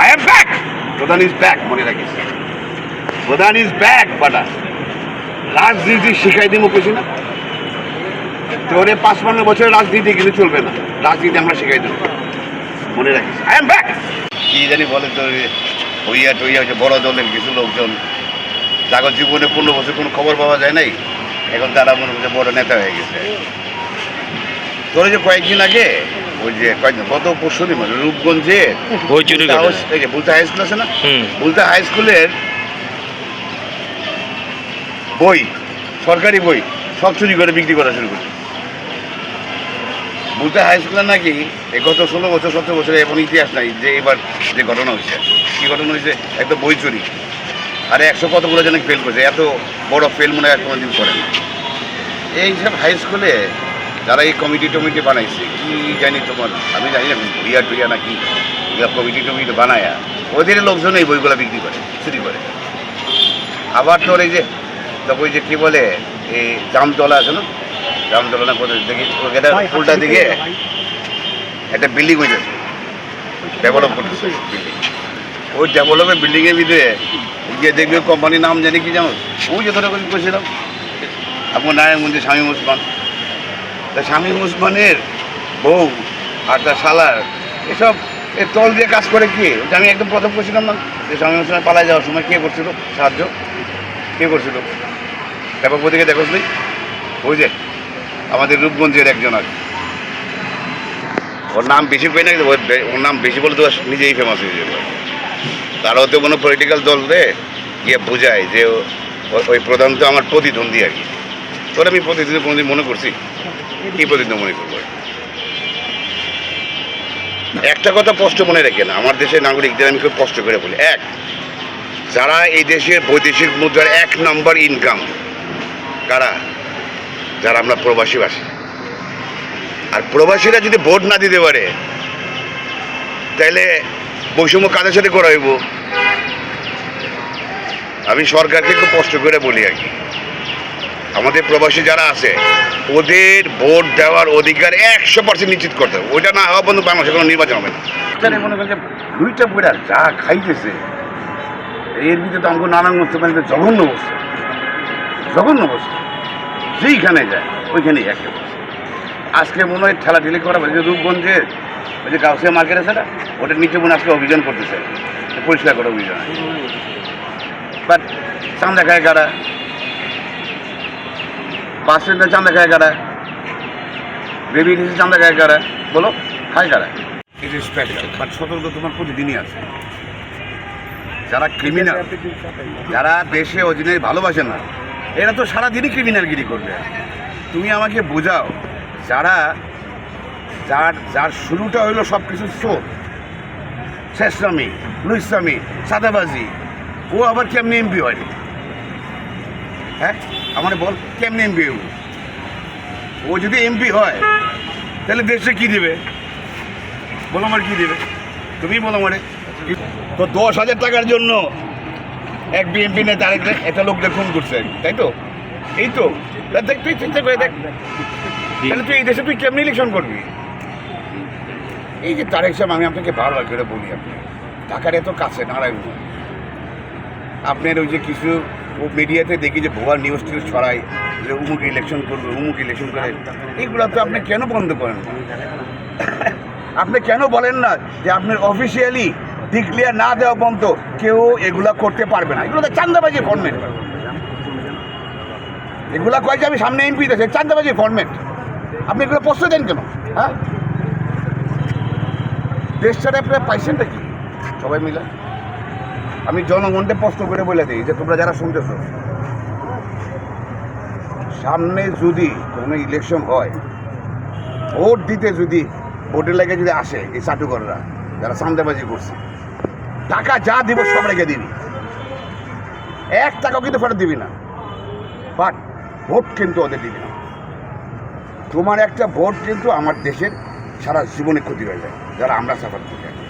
I am back Pradhan is back মনে রাখিস। প্রধান ইজ ব্যাক বাটা। রাজনীতি শিখাই দিব কিছু না? তোরে পাঁচ পাঁচপান্ন বছরের রাজনীতি কিন্তু চলবে না। রাজনীতি আমরা শিখাই দেবো। মনে রাখিস। আই এম ব্যাক কি জানি বলে তোর হইয়া টইয়া হচ্ছে বড় দলের কিছু লোকজন। যাগর জীবনে পনেরো বছর কোনো খবর পাওয়া যায় নাই? এখন তারা মনে করছে বড় নেতা হয়ে গেছে। তোর যে কয়েকদিন আগে ওই যে গত পরশু দিন মানে রূপগঞ্জে বই চুরি বুলতা এই যে বুলতা হাই স্কুল আছে না? বুলতা হাই স্কুলের বই সরকারি বই সব চুরি করে বিক্রি করা শুরু করছে বুলতা হাই স্কুলে নাকি এই গত ষোলো বছর সতেরো বছরে এমন ইতিহাস নাই যে এবার যে ঘটনা হয়েছে। কি ঘটনা হয়েছে? একটা বই চুরি। আরে একশো কতগুলো যেন ফেল করছে। এত বড় ফেল মনে হয় কোনোদিন করে না এই সব হাই স্কুলে যারা এই কমিটি টমিটি বানাইছে কি জানি তোমার আমি জানি না ভুইয়া টুইয়া নাকি এগুলো কমিটি টমিটি বানায়া ওদের লোকজন এই বইগুলো বিক্রি করে চুরি করে। আবার তোর এই যে তবে ওই যে কি বলে এই জামতলা আছে না? জামতলা না কোথায় দেখি উল্টা দিকে? একটা বিল্ডিং হয়েছে ডেভেলপ করতেছে বিল্ডিং ওই ডেভেলপের বিল্ডিংয়ের ভিতরে গিয়ে দেখবে কোম্পানির নাম জানি কি জানো? ওই যে ধরে করছিলাম আপনার নারায়ণগঞ্জে স্বামী মুসলমান। তা স্বামী মুসলমানের বউ আর তার শালার এসব এ তল দিয়ে কাজ করে কি? ওটা আমি একদম প্রথম করছিলাম না যে স্বামী মুসলমান পালায় যাওয়ার সময় কে করছিল? সাহায্য? কে করছিল? ব্যাপক প্রতীকে দেখো ওই যে, আমাদের রূপগঞ্জের একজন আর ওর নাম বেশি পেয়ে না ওর নাম বেশি বলে তো নিজেই ফেমাস হয়ে যাবে। তারাও তো কোনো পলিটিক্যাল দল রে গিয়ে বোঝায় যে ওই প্রধান তো আমার প্রতিদ্বন্দ্বী আর কি। তোর আমি প্রতিদ্বন্দ্বী কোনোদিন মনে করছি। কি প্রতিদ্বন্দ্বী মনে করব? একটা কথা স্পষ্ট মনে রেখেন, আমার দেশের নাগরিকদের আমি খুব কষ্ট করে বলি। এক, যারা এই দেশের বৈদেশিক মুদ্রার এক নম্বর ইনকাম কারা? যারা আমরা প্রবাসীবাসী। আর প্রবাসীরা যদি ভোট না দিতে পারে, তাহলে বৈষম্য কাদের সাথে করা হইব? আমি সরকারকে খুব কষ্ট করে বলি আর কি। আমাদের প্রবাসী যারা আছে, ওদের ভোট দেওয়ার অধিকার একশো পার্সেন্ট নিশ্চিত করতে হবে। ওইটা না হওয়া পর্যন্ত বাংলাদেশে কোনো নির্বাচন হবে না। মনে দুইটা বুড়া যা খাইতেছে, এর ভিতরে তো আমাকে নানান মুসলমানদের জঘন্য বসছে জঘন্য বসছে যেইখানে যায়, ওইখানেই একে বসছে আজকে মনে হয় ঠেলাঠেলি করা হয়েছে রূপগঞ্জের ওই যে গাউসিয়া মার্কেট আছে না ওটার নিচে মনে আজকে অভিযান করতেছে। পরিষ্কার করা অভিযান। বাট চান্দা খায় কারা? খায় কারা বেবি ডিসি চান্দা খায় কারা বলো খায় কারা ইট ইজ স্পেশাল বাট সতর্ক তোমার প্রতিদিনই আছে। যারা ক্রিমিনাল যারা দেশে অরিজিনালি ভালোবাসে না এরা তো সারাদিনই ক্রিমিনালগিরি করবে। তুমি আমাকে বোঝাও যারা যার যার শুরুটা হইল সব কিছু চোর শেষরামি লুইসামি সাদাবাজি ও আবার কেমনি এমপি হয়নি হ্যাঁ? আমার বল কেমনি এমপি ও যদি এমপি হয়, তাহলে দেশে কি দেবে? বলো আমার কি দেবে? তুমি বলো আমারে তো দশ হাজার টাকার জন্য এক বিএমপি নেতা আরেক একটা লোকদের খুন করছে, তাই তো? এই তো। দেখ, তুই চিন্তা করে দেখ। তাহলে তুই এই দেশে তুই কেমনি ইলেকশন করবি? এই যে তারেক সাহেব, আমি আপনাকে বারবার করে বলি আপনি ঢাকার এত কাছে নারায়ণগঞ্জ। আপনার ওই যে কিছু মিডিয়াতে দেখি যে ভুয়া নিউজ টিউজ ছড়ায়, যে উমুক ইলেকশন করবে, উমুক ইলেকশন করে। এইগুলো তো আপনি কেন বন্ধ করেন? আপনি কেন বলেন না যে আপনার অফিসিয়ালি ডিক্লিয়ার না দেওয়া পর্যন্ত কেউ এগুলা করতে পারবে না? এগুলো তো চান্দাবাজি ফর্মেট এগুলা কয় যে আমি সামনে এমপি দেশে চান্দাবাজি ফর্মেট আপনি এগুলো প্রশ্ন দেন কেন? হ্যাঁ? দেশ ছাড়া আপনারা পাইছেনটা কি? সবাই মিলে? আমি জনগণকে প্রশ্ন করে বলে দিই যে তোমরা যারা শুনতেছ, সামনে যদি কোনো ইলেকশন হয়, ভোট দিতে যদি, ভোটের লাগে যদি আসে এই চাটুকররা যারা চান্দাবাজি করছে, টাকা যা দিব সব রেখে দিবি। এক টাকাও কিন্তু ফেরত দিবি না। বাট ভোট কিন্তু ওদের দিবি না। তোমার একটা ভোট কিন্তু আমার দেশের সারা জীবনে ক্ষতি হয়ে যায়, যারা আমরা সাফার করি।